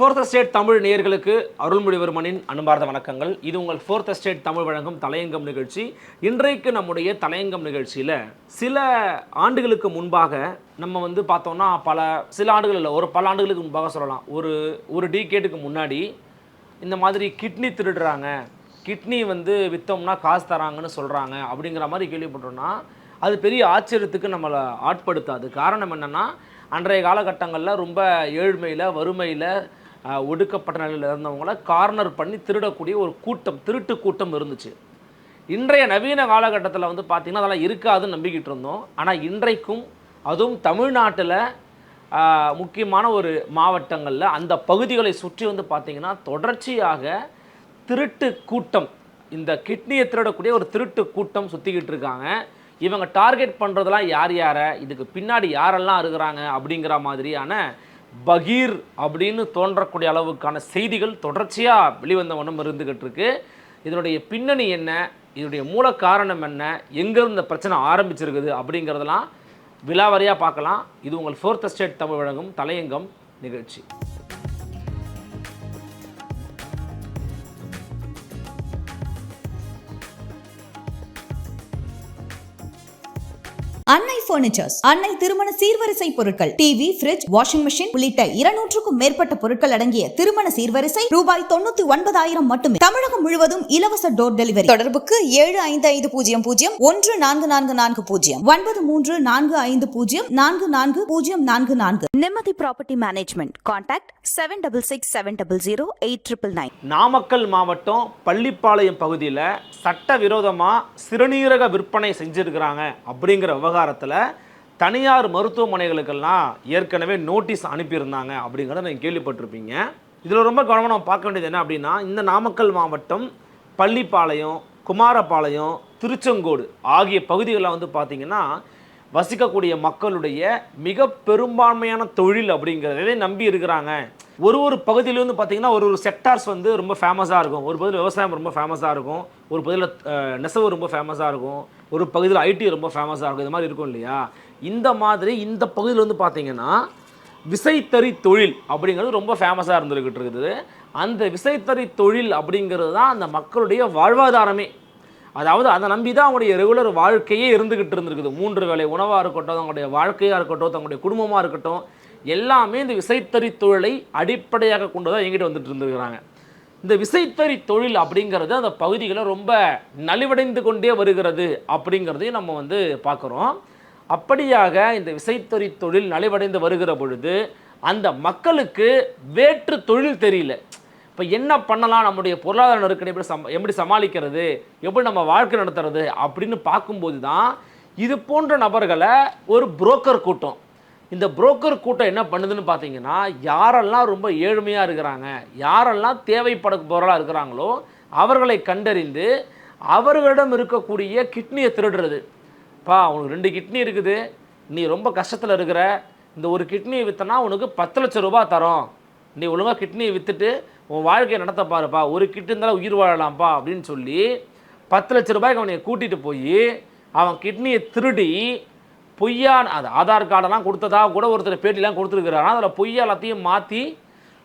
Fourth state Tamil நேயர்களுக்கு அருள்மொழிவர்மனின் அன்பார்ந்த வணக்கங்கள். இது உங்கள் ஃபோர்த் ஸ்டேட் தமிழ் வழங்கும் தலையங்கம் நிகழ்ச்சி. இன்றைக்கு நம்முடைய தலையங்கம் நிகழ்ச்சியில் சில ஆண்டுகளுக்கு முன்பாக நம்ம வந்து பார்த்தோம்னா பல சில ஆண்டுகள் இல்லை ஒரு பல ஆண்டுகளுக்கு முன்பாக சொல்லலாம். ஒரு ஒரு டிகேட்டுக்கு முன்னாடி இந்த மாதிரி கிட்னி திருடுறாங்க. கிட்னி வந்து விற்றோம்னா காசு தராங்கன்னு சொல்கிறாங்க அப்படிங்கிற மாதிரி கேள்விப்பட்டோம்னா அது பெரிய ஆச்சரியத்துக்கு நம்மளை ஆட்படுத்தாது. காரணம் என்னென்னா அன்றைய காலகட்டங்களில் ரொம்ப ஏழ்மையில் வறுமையில் ஒடுக்கப்பட்ட நிலையில் இருந்தவங்கள கார்னர் பண்ணி திருடக்கூடிய ஒரு கூட்டம் திருட்டு கூட்டம் இருந்துச்சு. இன்றைய நவீன காலகட்டத்தில் வந்து பார்த்திங்கன்னா அதெல்லாம் இருக்காதுன்னு நம்பிக்கிட்டு இருந்தோம். ஆனால் இன்றைக்கும் அதுவும் தமிழ்நாட்டில் முக்கியமான ஒரு மாவட்டங்களில் அந்த பகுதிகளை சுற்றி வந்து பார்த்திங்கன்னா தொடர்ச்சியாக திருட்டு கூட்டம் இந்த கிட்னியை திருடக்கூடிய ஒரு திருட்டு கூட்டம் சுற்றிக்கிட்டு இருக்காங்க. இவங்க டார்கெட் பண்ணுறதெல்லாம் யார் யாரை? இதுக்கு பின்னாடி யாரெல்லாம் இருக்கிறாங்க அப்படிங்கிற மாதிரியான பகீர் அப்படின்னு தோன்றக்கூடிய அளவுக்கான செய்திகள் தொடர்ச்சியாக வெளிவந்த வண்ணம் இருந்துகிட்டு இருக்கு. இதனுடைய பின்னணி என்ன? இதனுடைய மூல காரணம் என்ன? எங்கேருந்து இந்த பிரச்சனை ஆரம்பிச்சிருக்குது அப்படிங்கிறதெல்லாம் விலாவரியாக பார்க்கலாம். இது உங்கள் ஃபோர்த் ஸ்டேட் தமிழ் வழங்கும் தலையங்கம் நிகழ்ச்சி. பர்னிச்சர்ஸ் அன்னை திருமண சீர்வரிசை பொருட்கள் டிவி ஃபிரிட்ஜ் வாஷிங் மெஷின் உள்ளிட்ட இருநூற்றுக்கும் மேற்பட்ட பொருட்கள் அடங்கிய திருமண சீர்வரிசை ரூபாய் தொண்ணூத்தி ஒன்பதாயிரம் மட்டுமே தமிழகம் முழுவதும் இலவச டோர் டெலிவரி தொடர்புக்கு ஏழு ஐந்து ஐந்து பூஜ்ஜியம் பூஜ்ஜியம் ஒன்று நான்கு நான்கு நான்கு பூஜ்ஜியம் ஒன்பது மூன்று நான்கு ஐந்து பூஜ்ஜியம் நான்கு நான்கு பூஜ்ஜியம் நான்கு நான்கு Nimati Property Management. Contact 766 8 triple nine. Namakkal மாவட்டம் பள்ளிப்பாளையம் பகுதியில் சட்டவிரோதமாக சிறுநீரக விற்பனை செஞ்சுருக்கிறாங்க அப்படிங்கிற விவகாரத்தில் தனியார் மருத்துவமனைகளுக்கெல்லாம் ஏற்கனவே நோட்டீஸ் அனுப்பியிருந்தாங்க அப்படிங்கிறத நீங்கள் கேள்விப்பட்டிருப்பீங்க. இதில் ரொம்ப கவனமாக நம்ம பார்க்க வேண்டியது என்ன அப்படின்னா இந்த நாமக்கல் மாவட்டம் பள்ளிப்பாளையம் குமாரபாளையம் திருச்செங்கோடு ஆகிய பகுதிகளில் வந்து பார்த்திங்கன்னா வசிக்கக்கூடிய மக்களுடைய மிக பெரும்பான்மையான தொழில் அப்படிங்கிறதே நம்பி இருக்கிறாங்க. ஒரு ஒரு பகுதியிலேருந்து பார்த்திங்கன்னா பார்த்தீங்கன்னா ஒரு ஒரு செக்டார்ஸ் வந்து ரொம்ப ஃபேமஸாக இருக்கும். ஒரு பகுதியில் விவசாயம் ரொம்ப ஃபேமஸாக இருக்கும். ஒரு பகுதியில் நெசவு ரொம்ப ஃபேமஸாக இருக்கும். ஒரு பகுதியில் ஐடி ரொம்ப ஃபேமஸாக இருக்கும். இது மாதிரி இருக்கும் இல்லையா? இந்த மாதிரி இந்த பகுதியில் வந்து பார்த்தீங்கன்னா விசைத்தறி தொழில் அப்படிங்கிறது ரொம்ப ஃபேமஸாக இருந்துருக்கிட்டு இருக்குது. அந்த விசைத்தறி தொழில் அப்படிங்கிறது தான் அந்த மக்களுடைய வாழ்வாதாரமே. அதாவது அதை நம்பி தான் அவங்களுடைய ரெகுலர் வாழ்க்கையே இருந்துக்கிட்டு இருந்திருக்குது. மூன்று வேளை உணவாக இருக்கட்டும் அவங்களுடைய வாழ்க்கையாக இருக்கட்டும் தங்களுடைய குடும்பமாக இருக்கட்டும் எல்லாமே இந்த விசைத்தறி தொழிலை அடிப்படையாக கொண்டு தான் எங்கிட்ட வந்துட்டு இருந்துருக்கிறாங்க. இந்த விசைத்தறி தொழில் அப்படிங்கிறது அந்த பகுதிகளை ரொம்ப நலிவடைந்து கொண்டே வருகிறது அப்படிங்கிறதையும் நம்ம வந்து பார்க்குறோம். அப்படியாக இந்த விசைத்தறி தொழில் நலிவடைந்து வருகிற பொழுது அந்த மக்களுக்கு வேற்று தொழில் தெரியல. இப்போ என்ன பண்ணலாம்? நம்முடைய பொருளாதார நெருக்கடி எப்படி சம எப்படி சமாளிக்கிறது? எப்படி நம்ம வாழ்க்கை நடத்துறது? அப்படின்னு பார்க்கும்போது தான் இது போன்ற நபர்களை ஒரு புரோக்கர் கூட்டம் இந்த புரோக்கர் கூட்டம் என்ன பண்ணுதுன்னு பார்த்தீங்கன்னா யாரெல்லாம் ரொம்ப ஏழ்மையாக இருக்கிறாங்க யாரெல்லாம் தேவைப்பட பொருளாக இருக்கிறாங்களோ அவர்களை கண்டறிந்து அவர்களிடம் இருக்கக்கூடிய கிட்னியை திருடுறது. பா உனக்கு ரெண்டு கிட்னி இருக்குது. நீ ரொம்ப கஷ்டத்தில் இருக்கிற இந்த ஒரு கிட்னியை விற்றனா உனக்கு பத்து லட்சம் ரூபாய் தரோம். நீ ஒழுங்காக கிட்னியை விற்றுட்டு உன் வாழ்க்கையை நடத்த பாருப்பா. ஒரு கிட்னி இருந்தாலும் உயிர் வாழலாம்ப்பா அப்படின்னு சொல்லி பத்து லட்ச ரூபாய்க்கு அவனை கூட்டிகிட்டு போய் அவன் கிட்னியை திருடி பொய்யான அது ஆதார் கார்டெல்லாம் கொடுத்ததா கூட ஒருத்தர் பேட்டிலாம் கொடுத்துருக்குறாரு. அதில் பொய்யா எல்லாத்தையும் மாற்றி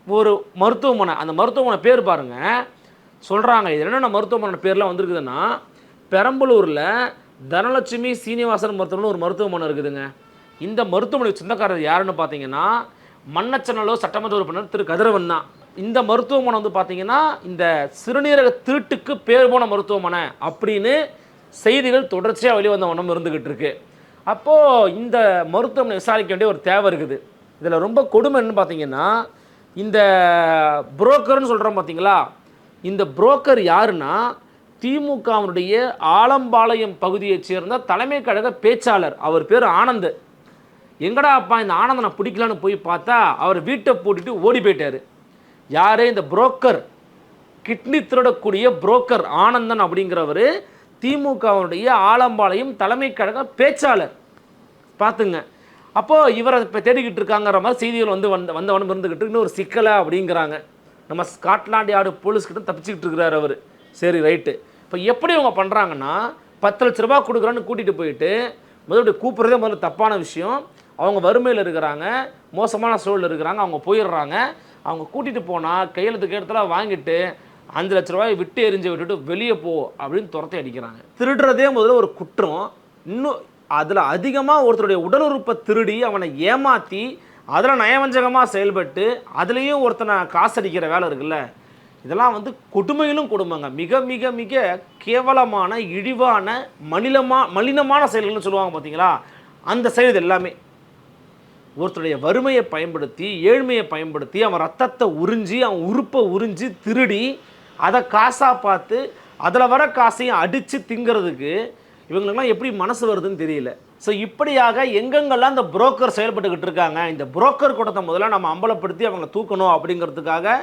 ஒரு மருத்துவமனை அந்த மருத்துவமனை பேர் பாருங்க. சொல்கிறாங்க இது என்னென்ன மருத்துவமனை பேர்லாம் வந்திருக்குதுன்னா பெரம்பலூரில் தனலட்சுமி சீனிவாசன் மருத்துவமனை ஒரு மருத்துவமனை இருக்குதுங்க. இந்த மருத்துவமனை சொந்தக்காரர் யாருன்னு பார்த்தீங்கன்னா மன்னச்சனலோ சட்டமன்ற உறுப்பினர் திரு கதிரவன் தான். இந்த மருத்துவமனை வந்து பார்த்தீங்கன்னா இந்த சிறுநீரக திருட்டுக்கு பேர் போன மருத்துவமனை அப்படின்னு செய்திகள் தொடர்ச்சியாக வெளிவந்த வண்ணம் இருந்துக்கிட்டு இருக்குது அப்போது இந்த மருத்துவமனை விசாரிக்க வேண்டிய ஒரு தேவை இருக்குது. இதில் ரொம்ப கொடுமைன்னு பார்த்தீங்கன்னா இந்த புரோக்கர்னு சொல்கிறோம் பார்த்தீங்களா இந்த புரோக்கர் யாருன்னா திமுகவினுடைய ஆலம்பாளையம் பகுதியைச் சேர்ந்த தலைமை கழக பேச்சாளர். அவர் பேர் ஆனந்த். எங்கடா அப்பா இந்த ஆனந்தனை பிடிக்கலான்னு போய் பார்த்தா அவர் வீட்டை பூட்டிட்டு ஓடி போயிட்டார். யாரே? இந்த புரோக்கர். கிட்னி திருடக்கூடிய புரோக்கர் ஆனந்தன் அப்படிங்கிறவர் திமுகவுடைய ஆலம்பாளையம் தலைமை கழக பேச்சாளர். பார்த்துங்க அப்போது இவரை இப்போ தேடிக்கிட்டு இருக்காங்கிற மாதிரி செய்திகள் வந்து வந்த வந்தவனும் இருந்துக்கிட்டு இன்னும் ஒரு சிக்கலை அப்படிங்கிறாங்க. நம்ம ஸ்காட்லாண்ட் யார்டு போலீஸ்கிட்ட தப்பிச்சுக்கிட்டு இருக்கிறார் அவர். சரி ரைட்டு. இப்போ எப்படி இவங்க பண்ணுறாங்கன்னா பத்து லட்ச ரூபா கொடுக்குறோன்னு கூட்டிகிட்டு போயிட்டு முதல்ல கூப்பிட்றதே முதல்ல தப்பான விஷயம். அவங்க வறுமையில் இருக்கிறாங்க மோசமான சூழலில் இருக்கிறாங்க அவங்க போயிடுறாங்க. அவங்க கூட்டிகிட்டு போனால் கையெழுத்துக்கு இடத்துல வாங்கிட்டு அஞ்சு லட்ச ரூபாய் விட்டு எரிஞ்சு விட்டுட்டு வெளியே போ அப்படின்னு துரத்தி அடிக்கிறாங்க. திருடுறதே முதல்ல ஒரு குற்றம். இன்னும் அதில் அதிகமாக ஒருத்தருடைய உடல் உறுப்பை திருடி அவனை ஏமாற்றி அதில் நயவஞ்சகமாக செயல்பட்டு அதுலேயும் ஒருத்தனை காசடிக்கிற வேலை இருக்குல்ல. இதெல்லாம் வந்து கொடுமையிலும் கொடுமைங்க. மிக மிக மிக கேவலமான இழிவான மலினமா மலினமான செயல்கள்னு சொல்லுவாங்க பார்த்தீங்களா அந்த செயல் இது எல்லாமே. ஒருத்தருடைய வறுமையை பயன்படுத்தி ஏழ்மையை பயன்படுத்தி அவன் ரத்தத்தை உறிஞ்சி அவன் உறுப்பை உறிஞ்சி திருடி அதை காசாக பார்த்து அதில் வர காசையும் அடித்து திங்கிறதுக்கு இவங்களுக்கெல்லாம் எப்படி மனசு வருதுன்னு தெரியல. ஸோ இப்படியாக எங்கெங்கெல்லாம் இந்த புரோக்கர் செயல்பட்டுக்கிட்டு இருக்காங்க இந்த புரோக்கர் கூட்டத்தை முதல்ல நம்ம அம்பலப்படுத்தி அவங்களை தூக்கணும் அப்படிங்கிறதுக்காக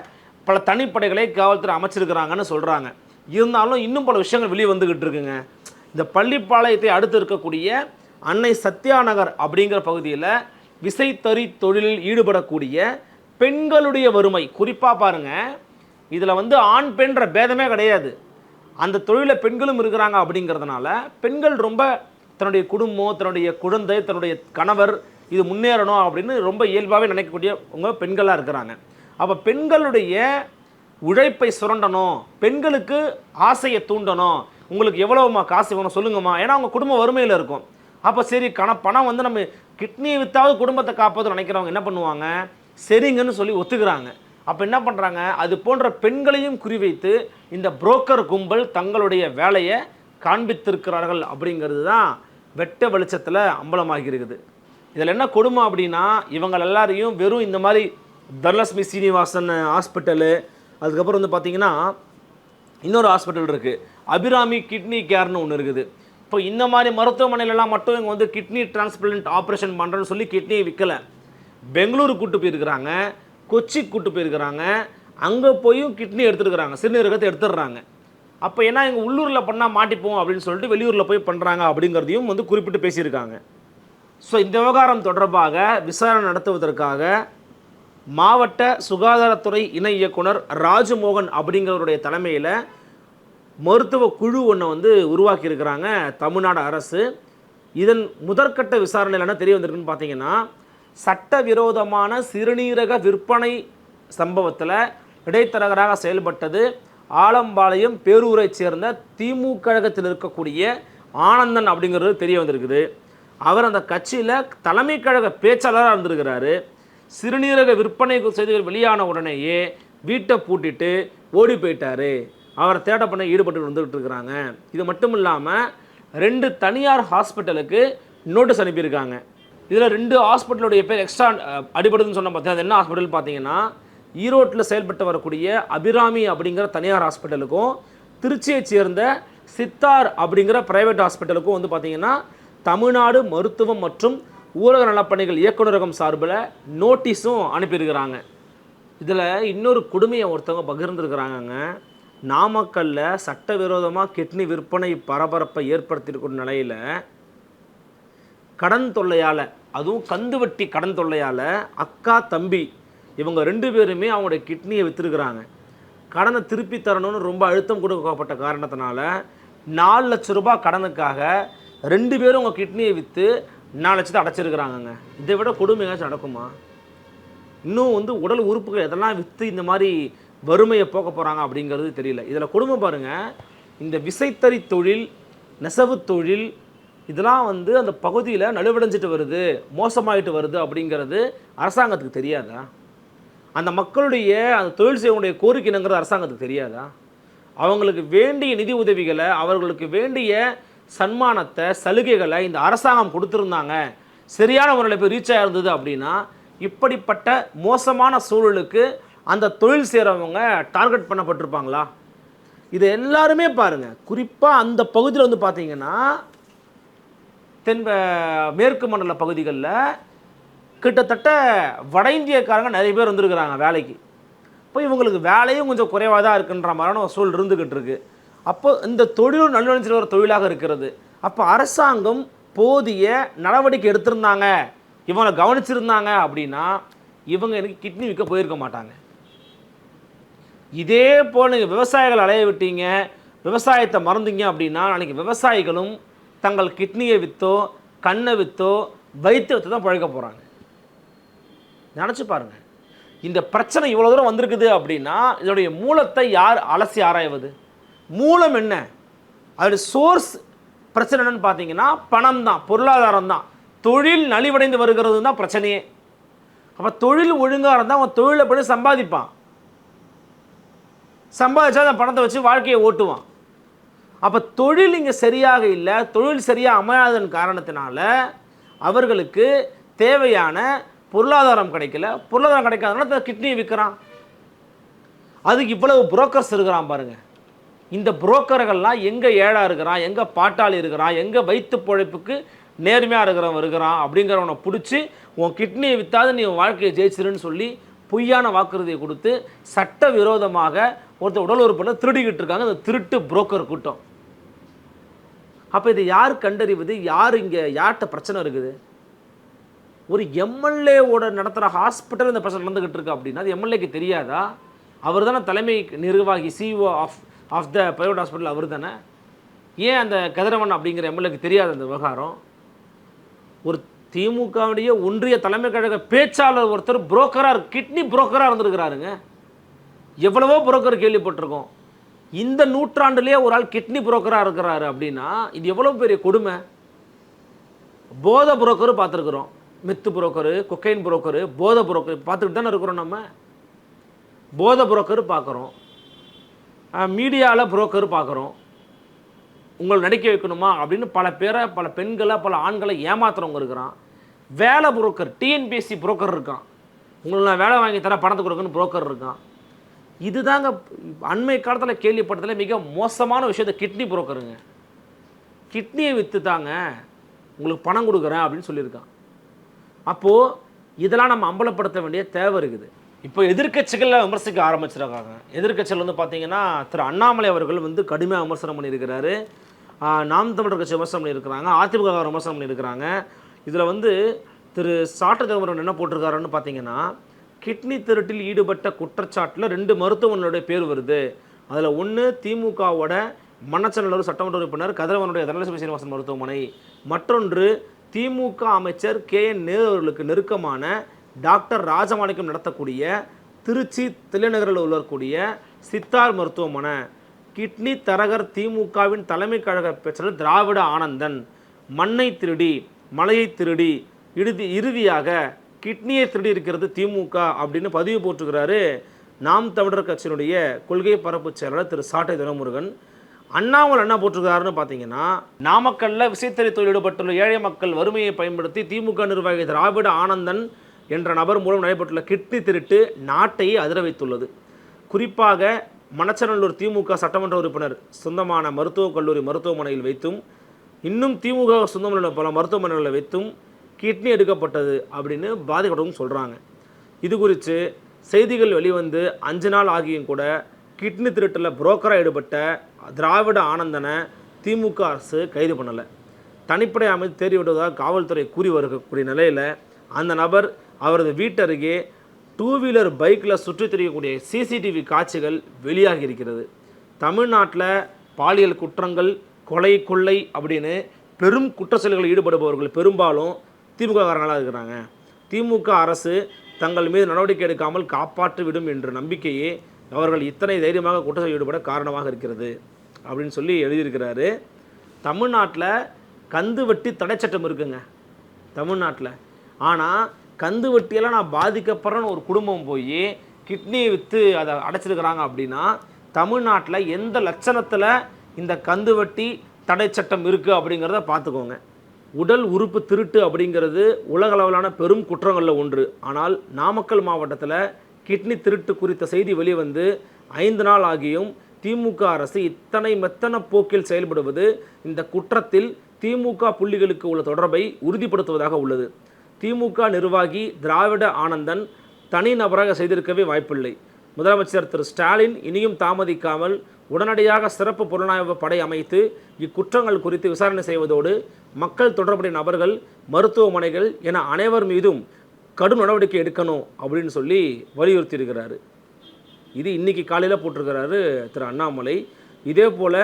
பல தனிப்படைகளை காவல்துறை அமைச்சிருக்கிறாங்கன்னு சொல்கிறாங்க இருந்தாலும் இன்னும் பல விஷயங்கள் வெளியே வந்துக்கிட்டு இருக்குங்க. இந்த பள்ளிப்பாளையத்தை அடுத்து இருக்கக்கூடிய அன்னை சத்யாநகர் அப்படிங்கிற பகுதியில் விசைத்தறி தொழிலில் ஈடுபடக்கூடிய பெண்களுடைய வறுமை குறிப்பாக பாருங்கள் இதில் வந்து ஆண் பெண்ற பேதமே கிடையாது. அந்த தொழிலில் பெண்களும் இருக்கிறாங்க அப்படிங்கிறதுனால பெண்கள் ரொம்ப தன்னுடைய குடும்பம் தன்னுடைய குழந்தை தன்னுடைய கணவர் இது முன்னேறணும் அப்படின்னு ரொம்ப இயல்பாகவே நினைக்கக்கூடியவங்க பெண்களாக இருக்கிறாங்க. அப்போ பெண்களுடைய உழைப்பை சுரண்டணும் பெண்களுக்கு ஆசையை தூண்டணும். உங்களுக்கு எவ்வளவுமா காசு வேணும் சொல்லுங்கம்மா. ஏன்னா அவங்க குடும்ப வறுமையில் இருக்கும். அப்போ சரி கண பணம் வந்து நம்ம கிட்னியை வித்தாவது குடும்பத்தை காப்பதுன்னு நினைக்கிறவங்க என்ன பண்ணுவாங்க? சரிங்கன்னு சொல்லி ஒத்துக்கிறாங்க. அப்போ என்ன பண்ணுறாங்க அது போன்ற பெண்களையும் குறிவைத்து இந்த புரோக்கர் கும்பல் தங்களுடைய வேலையை காண்பித்திருக்கிறார்கள் அப்படிங்கிறது தான் வெட்ட வெளிச்சத்தில் அம்பலமாகி இருக்குது இதில் என்ன கொடுமை அப்படின்னா இவங்க எல்லாரையும் வெறும் இந்த மாதிரி தனலட்சுமி சீனிவாசன் ஹாஸ்பிட்டலு அதுக்கப்புறம் வந்து பார்த்தீங்கன்னா இன்னொரு ஹாஸ்பிட்டல் இருக்குது அபிராமி கிட்னி கேர்னு ஒன்று இருக்குது. இப்போ இந்த மாதிரி மருத்துவமனையிலலாம் மட்டும் இவங்க வந்து கிட்னி டிரான்ஸ்பிளண்ட் ஆப்ரேஷன் பண்ணுறேன்னு சொல்லி கிட்னியை விற்கலை பெங்களூரு கூட்டு போயிருக்கிறாங்க. கொச்சி கூட்டு போயிருக்கிறாங்க. அங்கே போயும் கிட்னி எடுத்துருக்குறாங்க. சிறுநீரகத்தை எடுத்துடுறாங்க. அப்போ ஏன்னா எங்கள் உள்ளூரில் பண்ணால் மாட்டிப்போம் அப்படின்னு சொல்லிட்டு வெளியூரில் போய் பண்ணுறாங்க அப்படிங்கிறதையும் வந்து குறிப்பிட்டு பேசியிருக்காங்க. ஸோ இந்த விவகாரம் தொடர்பாக விசாரணை நடத்துவதற்காக மாவட்ட சுகாதாரத்துறை இணை இயக்குனர் ராஜமோகன் அப்படிங்கிறவருடைய தலைமையில் மருத்துவ குழு ஒன்று வந்து உருவாக்கியிருக்கிறாங்க தமிழ்நாடு அரசு. இதன் முதற்கட்ட விசாரணையில் என்ன தெரிய வந்திருக்குன்னு பார்த்தீங்கன்னா சட்டவிரோதமான சிறுநீரக விற்பனை சம்பவத்தில் இடைத்தரகராக செயல்பட்டது ஆலம்பாளையம் பேரூரைச் சேர்ந்த திமுக கழகத்தில் இருக்கக்கூடிய ஆனந்தன் அப்படிங்கிறது தெரிய வந்திருக்குது. அவர் அந்த கட்சியில் தலைமை கழக பேச்சாளராக இருந்திருக்கிறாரு. சிறுநீரக விற்பனை செய்திகள் வெளியான உடனேயே வீட்டை பூட்டிட்டு ஓடி போயிட்டார். அவரை தேட பண்ண ஈடுபட்டு வந்துக்கிட்டு இருக்கிறாங்க. இது மட்டும் இல்லாமல் ரெண்டு தனியார் ஹாஸ்பிட்டலுக்கு நோட்டீஸ் அனுப்பியிருக்காங்க. இதில் ரெண்டு ஹாஸ்பிட்டலுடைய பேர் எக்ஸ்ட்ரா அடிபடுதுன்னு சொன்ன பார்த்தீங்கன்னா அது என்ன ஹாஸ்பிட்டல் பார்த்தீங்கன்னா ஈரோட்டில் செயல்பட்டு வரக்கூடிய அபிராமி அப்படிங்கிற தனியார் ஹாஸ்பிட்டலுக்கும் திருச்சியைச் சேர்ந்த சித்தார் அப்படிங்கிற பிரைவேட் ஹாஸ்பிட்டலுக்கும் வந்து பார்த்தீங்கன்னா தமிழ்நாடு மருத்துவம் மற்றும் ஊரக நலப்பணிகள் இயக்குநரகம் சார்பில் நோட்டீஸும் அனுப்பியிருக்கிறாங்க. இதில் இன்னொரு கொடுமையை ஒருத்தவங்க பகிர்ந்துருக்கிறாங்கங்க. நாமக்கல்ல சட்டவிரோதமாக கிட்னி விற்பனை பரபரப்பை ஏற்படுத்தியிருக்கிற நிலையில் கடன் தொல்லையால் அதுவும் கந்து வட்டி கடன் தொல்லையால் அக்கா தம்பி இவங்க ரெண்டு பேருமே அவங்களுடைய கிட்னியை விற்றுருக்குறாங்க கடனை திருப்பி தரணும்னு ரொம்ப அழுத்தம் கொடுக்கப்பட்ட காரணத்தினால நாலு லட்ச ரூபாய் கடனுக்காக ரெண்டு பேரும் உங்கள் கிட்னியை விற்று நாலு லட்சத்தை அடைச்சிருக்கிறாங்கங்க. இதை விட கொடுமை ஏதாச்சும் நடக்குமா? இன்னும் வந்து உடல் உறுப்புகள் எதெல்லாம் விற்று இந்த மாதிரி வறுமையை போக்க போகிறாங்க அப்படிங்கிறது தெரியல. இதில் கொடுமை பாருங்கள் இந்த விசைத்தறி தொழில் நெசவு தொழில் இதெல்லாம் வந்து அந்த பகுதியில் நழுவடைஞ்சிட்டு வருது மோசமாகிட்டு வருது அப்படிங்கிறது அரசாங்கத்துக்கு தெரியாதா? அந்த மக்களுடைய அந்த தொழில் செய்யக்கூடிய கோரிக்கை என்னங்கிறது அரசாங்கத்துக்கு தெரியாதா? அவங்களுக்கு வேண்டிய நிதி உதவிகளை அவர்களுக்கு வேண்டிய சன்மானத்தை சலுகைகளை இந்த அரசாங்கம் கொடுத்துருந்தாங்க. சரியான முறையில் போய் ரீச் ஆயிருந்தது அப்படின்னா இப்படிப்பட்ட மோசமான சூழலுக்கு அந்த தொழில் செய்கிறவங்க டார்கெட் பண்ணப்பட்டிருப்பாங்களா? இது எல்லாருமே பாருங்கள் குறிப்பாக அந்த பகுதியில் வந்து பார்த்தீங்கன்னா தென் மேற்கு மண்டல பகுதிகளில் கிட்டத்தட்ட வட இந்தியக்காரங்க நிறைய பேர் வந்திருக்கிறாங்க வேலைக்கு. இப்போ இவங்களுக்கு வேலையும் கொஞ்சம் குறைவாக தான் இருக்குன்ற மாதிரியான ஒரு சூழல் இருந்துக்கிட்டு இருக்கு. அப்போ இந்த தொழிலும் நல்வழிச்சிட்டு ஒரு தொழிலாக இருக்கிறது. அப்போ அரசாங்கம் போதிய நடவடிக்கை எடுத்திருந்தாங்க. இவங்களை கவனிச்சிருந்தாங்க அப்படின்னா இவங்க எனக்கு கிட்னி விற்க போயிருக்க மாட்டாங்க. இதே போல் நீங்கள் விவசாயிகள் அலைய விட்டீங்க விவசாயத்தை மறந்தீங்க அப்படின்னா நாளைக்கு விவசாயிகளும் தங்கள் கிட்னியை விற்றோ கண்ணை விற்றோ வயிற்று விற்று தான் பழக்க போகிறாங்க நினச்சி பாருங்க. இந்த பிரச்சனை இவ்வளோ தூரம் வந்திருக்குது அப்படின்னா இதனுடைய மூலத்தை யார் அலசி ஆராய்வது? மூலம் என்ன? அதோட சோர்ஸ் பிரச்சனை என்னன்னு பார்த்தீங்கன்னா பணம் தான் பொருளாதாரம் தான். தொழில் நலிவடைந்து வருகிறது தான் பிரச்சனையே. அப்போ தொழில் ஒழுங்காக இருந்தால் அவன் தொழிலை படி சம்பாதிப்பான். சம்பாதிச்சா அந்த பணத்தை வச்சு வாழ்க்கையை ஓட்டுவான். அப்போ தொழில் இங்கே சரியாக இல்லை தொழில் சரியாக அமையாதன் காரணத்தினால அவர்களுக்கு தேவையான பொருளாதாரம் கிடைக்கல. பொருளாதாரம் கிடைக்காதனால கிட்னியை விற்கிறான். அதுக்கு இவ்வளவு புரோக்கர்ஸ் இருக்கிறான் பாருங்கள் இந்த புரோக்கர்கள்லாம் எங்கே ஏழா இருக்கிறான் எங்கே பாட்டாளி இருக்கிறான் எங்கே வைத்து பொழைப்புக்கு நேர்மையாக இருக்கிறவன் இருக்கிறான் அப்படிங்கிறவனை பிடிச்சி உன் கிட்னியை விற்றாது நீ உன் வாழ்க்கையை ஜெயிச்சிருன்னு சொல்லி பொய்யான வாக்குறுதியை கொடுத்து சட்ட விரோதமாக ஒருத்தர் உடல் உறுப்பினர் திருடிக்கிட்டு இருக்காங்க. அந்த திருட்டு புரோக்கர் கூட்டம். அப்போ இதை யார் கண்டறிவது? யார் இங்கே யார்கிட்ட பிரச்சனை இருக்குது? ஒரு எம்எல்ஏவோட நடத்துகிற ஹாஸ்பிட்டல் இந்த பிரச்சனை நடந்துக்கிட்டு இருக்கு அப்படின்னா அது எம்எல்ஏக்கு தெரியாதா? அவர் தானே தலைமை நிர்வாகி CEO of of the private hospital அவர் தானே ஏன் அந்த கதிரவன் அப்படிங்கிற எம்எல்ஏக்கு தெரியாத அந்த விவகாரம்? ஒரு திமுகவுடைய ஒன்றிய தலைமை கழக பேச்சாளர் ஒருத்தர் புரோக்கராக கிட்னி புரோக்கராக இருந்திருக்கிறாருங்க. எவ்வளவோ புரோக்கர் கேள்விப்பட்டிருக்கோம். இந்த நூற்றாண்டுலேயே ஒரு ஆள் கிட்னி புரோக்கராக இருக்கிறாரு அப்படின்னா இது எவ்வளோ பெரிய கொடுமை? போத புரோக்கர் பார்த்துருக்குறோம். மித்து புரோக்கரு கொக்கைன் புரோக்கரு போதை புரோக்கர் பார்த்துக்கிட்டு தானே இருக்கிறோம் நம்ம. போத புரோக்கர் பார்க்குறோம். மீடியாவில் புரோக்கர் பார்க்குறோம். உங்களை நடிக்க வைக்கணுமா? அப்படின்னு பல பேரை பல பெண்களை பல ஆண்களை ஏமாத்துறவங்க இருக்கிறான். வேலை புரோக்கர் டிஎன்பிஎஸ்சி புரோக்கர் இருக்கான். உங்களை நான் வேலை வாங்கி தர பணத்தை கொடுக்கணும் புரோக்கர் இருக்கான். இதுதாங்க அண்மை காலத்தில் கேள்விப்பட்டதில் மிக மோசமான விஷயத்தை கிட்னி புரோக்கருங்க. கிட்னியை விற்று தாங்க உங்களுக்கு பணம் கொடுக்குறேன் அப்படின்னு சொல்லியிருக்கான். அப்போது இதெல்லாம் நம்ம அம்பலப்படுத்த வேண்டிய தேவை இருக்குது. இப்போ எதிர்கட்சிகளில் விமர்சிக்க ஆரம்பிச்சிருக்காங்க. எதிர்க்கட்சிகள் வந்து பார்த்தீங்கன்னா திரு அண்ணாமலை அவர்கள் வந்து கடுமையாக விமர்சனம் பண்ணியிருக்கிறாரு. நாம் தமிழர் கட்சி விமர்சனம் பண்ணியிருக்கிறாங்க. அதிமுக விமர்சனம் பண்ணியிருக்கிறாங்க. இதில் வந்து திரு சாட்டு சிதம்பரம் என்ன போட்டிருக்காருன்னு பார்த்தீங்கன்னா கிட்னி திருட்டில் ஈடுபட்ட குற்றச்சாட்டில் ரெண்டு மருத்துவமனையுடைய பேர் வருது. அதில் ஒன்று திமுகவோட மன்னச்சநல்லூர் சட்டமன்ற உறுப்பினர் கதிரவனுடைய தனலட்சுமி சீனிவாசன் மருத்துவமனை. மற்றொன்று திமுக அமைச்சர் கே. என். நேரு அவர்களுக்கு நெருக்கமான டாக்டர் ராஜமாணிக்கம் நடத்தக்கூடிய திருச்சி தில்லைநகரில் உள்ளக்கூடிய சித்தார் மருத்துவமனை. கிட்னி தரகர் திமுகவின் தலைமை கழக பேச்சாளர் திராவிட ஆனந்தன். மண்ணை திருடி மலையை திருடி இறுதி இறுதியாக கிட்னியை திருடி இருக்கிறது திமுக அப்படின்னு பதிவு போட்டிருக்கிறாரு நாம் தமிழர் கட்சியினுடைய கொள்கை பரப்பு செயலாளர் திரு சாட்டை தினமுருகன் அண்ணாமலை என்ன போட்டிருக்காருன்னு பார்த்தீங்கன்னா நாமக்கல்ல விசைத்தறி தொழில் ஈடுபட்டுள்ள ஏழை மக்கள் வறுமையை பயன்படுத்தி திமுக நிர்வாகி திராவிட ஆனந்தன் என்ற நபர் மூலம் நடைபெற்றுள்ள கிட்னி திருட்டு நாட்டையே அதிர வைத்துள்ளது. குறிப்பாக மணச்சநல்லூர் திமுக சட்டமன்ற உறுப்பினர் சொந்தமான மருத்துவக் கல்லூரி மருத்துவமனையில் வைத்தும் இன்னும் திமுக சொந்தமான பல மருத்துவமனைகளில் வைத்தும் கிட்னி எடுக்கப்பட்டது அப்படின்னு பாதிக்கப்பட்டவங்க சொல்கிறாங்க இது குறித்து செய்திகள் வெளிவந்து அஞ்சு நாள் ஆகியும் கூட கிட்னி திருட்டில் புரோக்கராக ஈடுபட்ட திராவிட ஆனந்தனை திமுக அரசு கைது பண்ணலை. தனிப்படை அமைத்து தேடி விடுவதாக காவல்துறை கூறி வரக்கூடிய நிலையில் அந்த நபர் அவரது வீட்டருகே டூ வீலர் பைக்கில் சுற்றித் திரியக்கூடிய சிசிடிவி காட்சிகள் வெளியாகி இருக்கிறது. தமிழ்நாட்டில் பாலியல் குற்றங்கள் கொலை கொள்ளை அப்படின்னு பெரும் குற்ற செயல்களில் ஈடுபடுபவர்கள் பெரும்பாலும் திமுககாரங்களாக இருக்கிறாங்க. திமுக அரசு தங்கள் மீது நடவடிக்கை எடுக்காமல் காப்பாற்றி விடும் என்ற நம்பிக்கையே அவர்கள் இத்தனை தைரியமாக குற்றத்தில் ஈடுபட காரணமாக இருக்கிறது அப்படின்னு சொல்லி எழுதியிருக்கிறாரு. தமிழ்நாட்டில் கந்து வட்டி தடை சட்டம் இருக்குங்க. தமிழ்நாட்டில். ஆனால் கந்து வட்டியெல்லாம் நான் பாதிக்கப்படுறேன்னு ஒரு குடும்பம் போய் கிட்னியை விற்று அதை அடைச்சிருக்கிறாங்க அப்படின்னா தமிழ்நாட்டில் எந்த லட்சணத்தில் இந்த கந்து வட்டி தடை சட்டம் இருக்குது அப்படிங்கிறத பார்த்துக்கோங்க. உடல் உறுப்பு திருட்டு அப்படிங்கிறது உலகளவிலான பெரும் குற்றங்களில் ஒன்று. ஆனால் நாமக்கல் மாவட்டத்தில் கிட்னி திருட்டு குறித்த செய்தி வெளிவந்து ஐந்து நாள் ஆகியும் திமுக அரசு இத்தனை மெத்தன போக்கில் செயல்படுவது இந்த குற்றத்தில் திமுக புள்ளிகளுக்கு உள்ள தொடர்பை உறுதிப்படுத்துவதாக உள்ளது. திமுக நிர்வாகி திராவிட ஆனந்தன் தனிநபராக செய்திருக்கவே வாய்ப்பில்லை. முதலமைச்சர் திரு ஸ்டாலின் இனியும் தாமதிக்காமல் உடனடியாக சிறப்பு புலனாய்வு படை அமைத்து இக்குற்றங்கள் குறித்து விசாரணை செய்வதோடு மக்கள் தொடர்புடைய நபர்கள் மருத்துவமனைகள் என அனைவர் மீதும் கடும் நடவடிக்கை எடுக்கணும் அப்படின்னு சொல்லி வலியுறுத்தியிருக்கிறாரு. இது இன்னைக்கு காலையில் போட்டிருக்கிறாரு திரு அண்ணாமலை. இதே போல்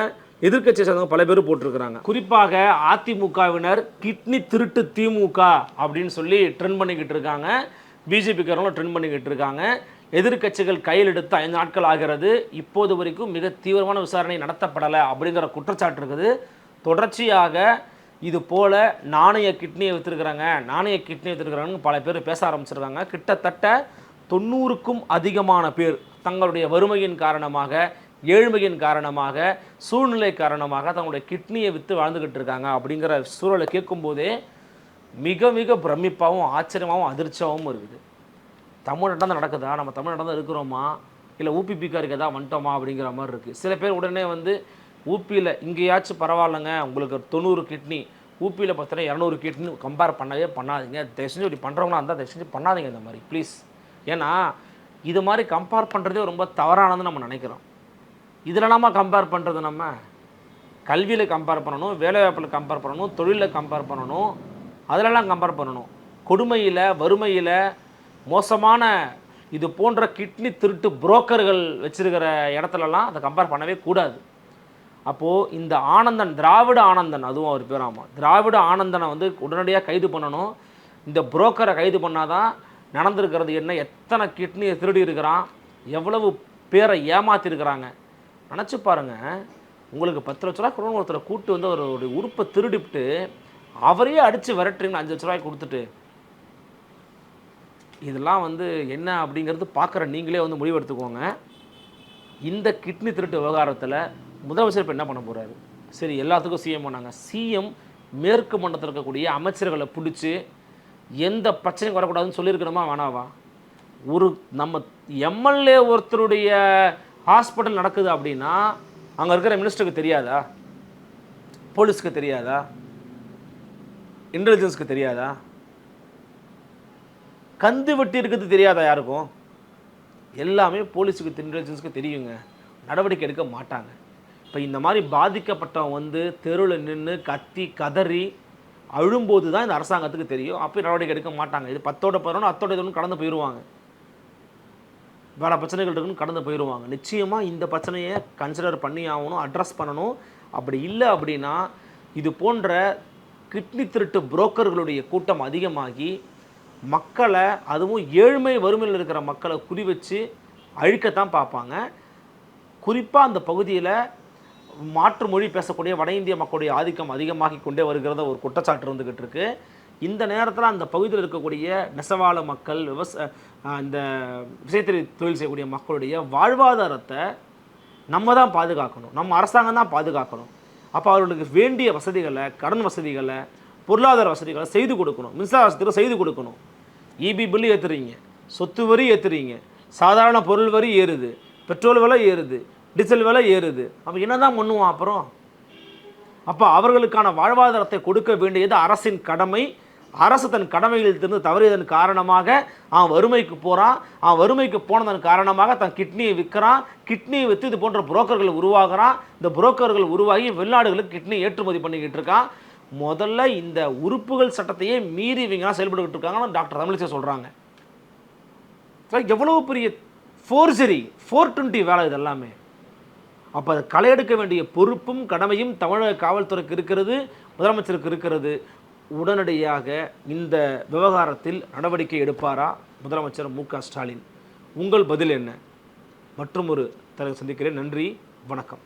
எதிர்க்கட்சி சேர்ந்தவங்க பல பேர் போட்டிருக்கிறாங்க. குறிப்பாக அதிமுகவினர் கிட்னி திருட்டு திமுக அப்படின்னு சொல்லி ட்ரெண்ட் பண்ணிக்கிட்டு இருக்காங்க. பிஜேபிக்காரங்களும் ட்ரெண்ட் பண்ணிக்கிட்டு இருக்காங்க. எதிர்க்கட்சிகள் கையில் எடுத்து ஐந்து நாட்கள் ஆகிறது. இப்போது வரைக்கும் மிக தீவிரமான விசாரணை நடத்தப்படலை அப்படிங்கிற குற்றச்சாட்டு இருக்குது. தொடர்ச்சியாக இது போல நாணய கிட்னியை விற்றுருக்குறாங்க நாணய கிட்னி விற்றுருக்குறாங்கன்னு பல பேர் பேச ஆரம்பிச்சிருக்காங்க. கிட்டத்தட்ட தொண்ணூறுக்கும் அதிகமான பேர் தங்களுடைய வறுமையின் காரணமாக ஏழ்மையின் காரணமாக சூழ்நிலை காரணமாக தங்களுடைய கிட்னியை விற்று வாழ்ந்துக்கிட்டு இருக்காங்க அப்படிங்கிற சூழலை கேட்கும்போதே மிக மிக பிரமிப்பாகவும் ஆச்சரியமாகவும் அதிர்ச்சியாகவும் இருக்குது. தமிழ்நாட்டில் தான் நடக்குதா? நம்ம தமிழ்நாட்டில் தான் இருக்கிறோமா? இல்லை ஊபிபிக்காருக்கு எதாவது வந்துட்டோமா அப்படிங்கிற மாதிரி இருக்குது சில பேர் உடனே வந்து ஊப்பியில் இங்கேயாச்சும் பரவாயில்லைங்க உங்களுக்கு தொண்ணூறு கிட்னி ஊப்பியில் பார்த்தீங்கன்னா இரநூறு கிட்னி கம்பேர் பண்ணவே பண்ணாதீங்க. தயவு செஞ்சு இப்படி பண்ணுறவங்களா இருந்தால் தயவு செஞ்சு பண்ணாதீங்க இந்த மாதிரி ப்ளீஸ் ஏன்னா இது மாதிரி கம்பேர் பண்ணுறதே ரொம்ப தவறானதுன்னு நம்ம நினைக்கிறோம். இதிலலாமா கம்பேர் பண்ணுறது நம்ம? கல்வியில் கம்பேர் பண்ணணும் வேலைவாய்ப்பில் கம்பேர் பண்ணணும் தொழிலில் கம்பேர் பண்ணணும் அதிலெல்லாம் கம்பேர் பண்ணணும். கொடுமையில் வறுமையில் மோசமான இது போன்ற கிட்னி திருட்டு புரோக்கர்கள் வச்சிருக்கிற இடத்துலலாம் அதை கம்பேர் பண்ணவே கூடாது. அப்போது இந்த ஆனந்தன் திராவிட ஆனந்தன் அதுவும் அவர் பேர் ஆமாம் திராவிட ஆனந்தனை வந்து உடனடியாக கைது பண்ணணும். இந்த புரோக்கரை கைது பண்ணாதான் நடந்திருக்கிறது என்ன எத்தனை கிட்னியை திருடி இருக்கிறான் எவ்வளவு பேரை ஏமாத்திருக்கிறாங்க. நினச்சி பாருங்க உங்களுக்கு பத்து லட்ச ரூபா கொடுங்க ஒருத்தரை கூட்டு வந்து அவருடைய உறுப்பை திருடிவிட்டு அவரையே அடித்து விரட்டுறீங்கன்னு அஞ்சு லட்ச ரூபாய் கொடுத்துட்டு இதெல்லாம் வந்து என்ன அப்படிங்கிறது பார்க்குற நீங்களே வந்து முடிவெடுத்துக்கோங்க. இந்த கிட்னி திருட்டு விவகாரத்தில் முதலமைச்சர் இப்போ என்ன பண்ண போகிறாரு சரி எல்லாத்துக்கும் சிஎம் பண்ணாங்க. சிஎம் மேற்கு மண்டலத்தில் இருக்கக்கூடிய அமைச்சர்களை பிடிச்சி எந்த பிரச்சனையும் வரக்கூடாதுன்னு சொல்லியிருக்கணுமா வேணாவா? ஒரு நம்ம எம்எல்ஏ ஒருத்தருடைய ஹாஸ்பிட்டல் நடக்குது அப்படின்னா அங்கே இருக்கிற மினிஸ்டருக்கு தெரியாதா? போலீஸ்க்கு தெரியாதா? இன்டெலிஜென்ஸ்க்கு தெரியாதா? கந்து வெட்டி இருக்கிறது தெரியாதா யாருக்கும்? எல்லாமே போலீஸுக்கு இன்டெலிஜென்ஸுக்கு தெரியுங்க. நடவடிக்கை எடுக்க மாட்டாங்க. இப்போ இந்த மாதிரி பாதிக்கப்பட்டவன் வந்து தெருவில் நின்று கத்தி கதறி அழும்போது தான் இந்த அரசாங்கத்துக்கு தெரியும். அப்போ நடவடிக்கை எடுக்க மாட்டாங்க. இது பத்தோட பதினொன்று அத்தோட இதுன்னு கடந்து போயிடுவாங்க வேற பிரச்சனைகள் இருக்குன்னு கடந்து போயிடுவாங்க நிச்சயமாக இந்த பிரச்சனையை கன்சிடர் பண்ணி ஆகணும் அட்ரஸ் பண்ணணும். அப்படி இல்லை அப்படின்னா இது போன்ற கிட்னி திருட்டு புரோக்கர்களுடைய கூட்டம் அதிகமாகி மக்களை அதுவும் ஏழ்மை வறுமையில் இருக்கிற மக்களை குறி வச்சு அழிக்கத்தான் பார்ப்பாங்க. குறிப்பாக அந்த பகுதியில் மாற்று மொழி பேசக்கூடிய வட இந்திய மக்களுடைய ஆதிக்கம் அதிகமாகி கொண்டே வருகிறத ஒரு குற்றச்சாட்டு இருந்துகிட்டு இருக்கு. இந்த நேரத்தில் அந்த பகுதியில் இருக்கக்கூடிய நெசவாள மக்கள் விவச இந்த விசைத்தறி தொழில் செய்யக்கூடிய மக்களுடைய வாழ்வாதாரத்தை நம்ம தான் பாதுகாக்கணும். நம்ம அரசாங்கம் தான் பாதுகாக்கணும். அப்போ அவர்களுக்கு வேண்டிய வசதிகளை கடன் வசதிகளை பொருளாதார வசதிகளை செய்து கொடுக்கணும். மின்சார வசதிகளை செய்து கொடுக்கணும். இபி பில்லு ஏற்றுறீங்க சொத்து வரி ஏற்றுறீங்க சாதாரண பொருள் வரி ஏறுது. பெட்ரோல் விலை ஏறுது. டீசல் விலை ஏறுது. அப்போ என்னதான் பண்ணுவான் அப்புறம்? அப்போ அவர்களுக்கான வாழ்வாதாரத்தை கொடுக்க வேண்டியது அரசின் கடமை. அரசு தன் கடமையில் தவறியதன் காரணமாக அவன் வறுமைக்கு போகிறான் அவன் வறுமைக்கு போனதன் காரணமாக தன் கிட்னியை விற்கிறான். கிட்னியை விற்று இது போன்ற புரோக்கர்கள் உருவாகிறான். இந்த புரோக்கர்கள் உருவாகி வெளிநாடுகளுக்கு கிட்னி ஏற்றுமதி பண்ணிக்கிட்டு இருக்கான். முதல்ல இந்த உறுப்புகள் சட்டத்தையே மீறி இவங்கலாம் செயல்பட்டுக்கிட்டு இருக்காங்கன்னு டாக்டர் தமிழிசை சொல்கிறாங்க எவ்வளவு பெரிய ஃபோர்ஜரி ஃபோர் டுவெண்ட்டி வேலை இது எல்லாமே அப்போ அதை களையெடுக்க வேண்டிய பொறுப்பும் கடமையும் தமிழக காவல்துறைக்கு இருக்கிறது முதலமைச்சருக்கு இருக்கிறது. உடனடியாக இந்த விவகாரத்தில் நடவடிக்கை எடுப்பாரா முதலமைச்சர் மு க ஸ்டாலின்? உங்கள் பதில் என்ன? மற்றும் ஒரு தலைவர் சந்திக்கிறேன். நன்றி. வணக்கம்.